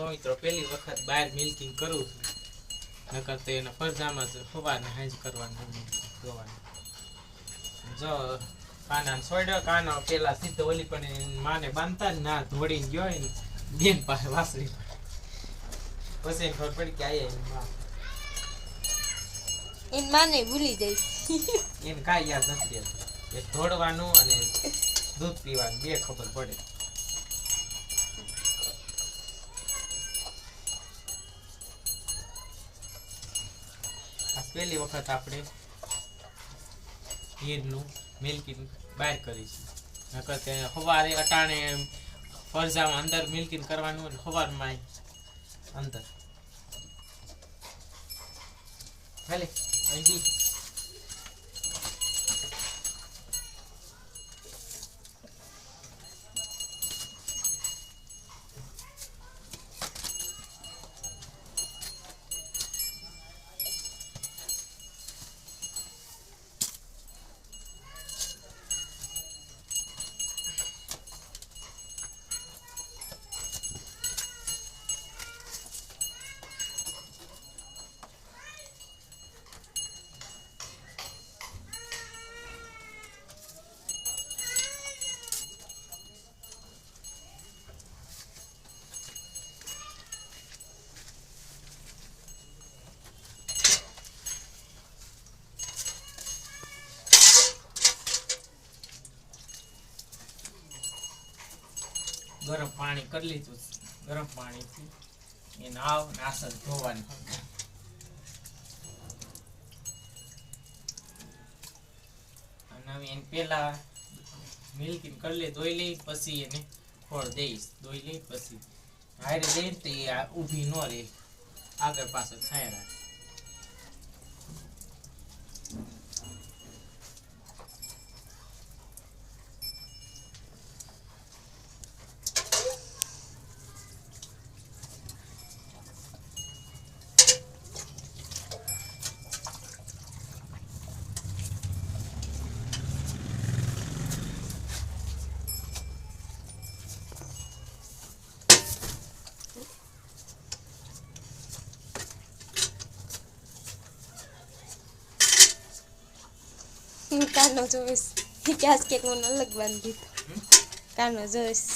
તો મિત્રો પહેલી વખત બહાર મિલ્કિંગ કરું છું. નકર તો એના ફરજામાં જ સવારને હાંજ કરવાનું જોવાનું. જો કાના સોડ્યો કાનો પેલા સીધો ઓલી પણ માને બાંધતા ના ધોડી ગયો ને બેન પાસે વાસળી. પછી ખબર પડી કે આયા માં. એન માને ભૂલી જઈશ એને કાંઈ યાદ નથી એક ધોડવાનું અને દૂધ પીવાનું બે ખબર પડે. પહેલી વખત આપણે ગીરનું મિલ્કિંગ બહાર કરીશું. નકર તે સવારે અટાણે ફરજામાં અંદર મિલ્કિંગ કરવાનું અને સવારમાં અંદર. ભલે અહીં ગરમ પાણી કરી લીધું. ગરમ પાણીથી એ નાવ નાસન ધોવાની. અને એને પેલા મિલ્કિંગ કરી લે, ધોઈ લઈ પછી એને ખોળ દઈશ. ધોઈ લઈ પછી હારે દઈ તો એ ઊભી ન રહે. આગળ પાછળ થાય રાખે. કાનો જોઈશ ક્યાસ કેક મને અલગ બાંધી? કાનો જોઈશ.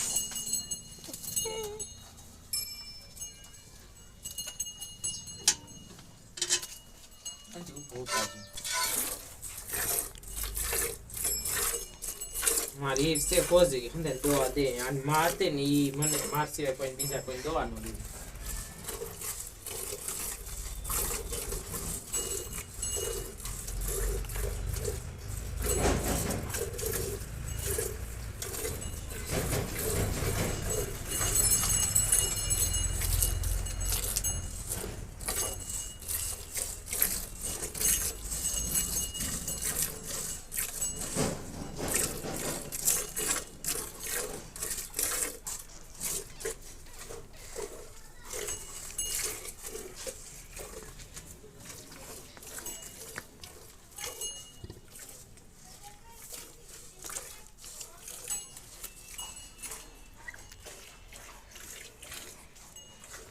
મારી ઈ છે ફોજી અંદર દોવા દે અને મારતે ને એ મને મારશે કોઈ બીજા કોઈ દોવાનું ન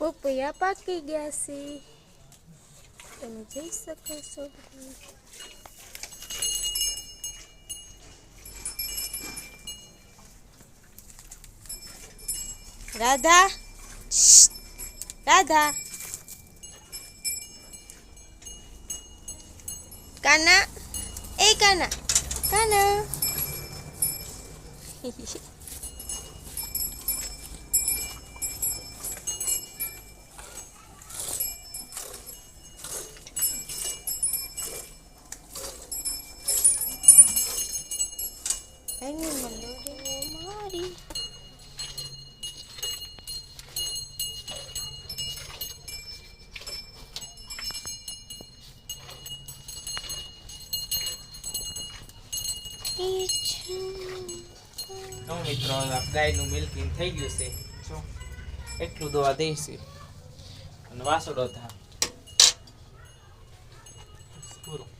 પપૈયા પાકી ગયા છે તમે જઈ શકો છો રાધા શ્શ્ટ. રાધા કાના એ કાના કાના એની મંદોરી મારી. તો મિત્રો ગાયનું મિલ્કિંગ થઈ ગયું છે. શું એટલું દોવા દઈશું અને વાસડો થાય પૂરું.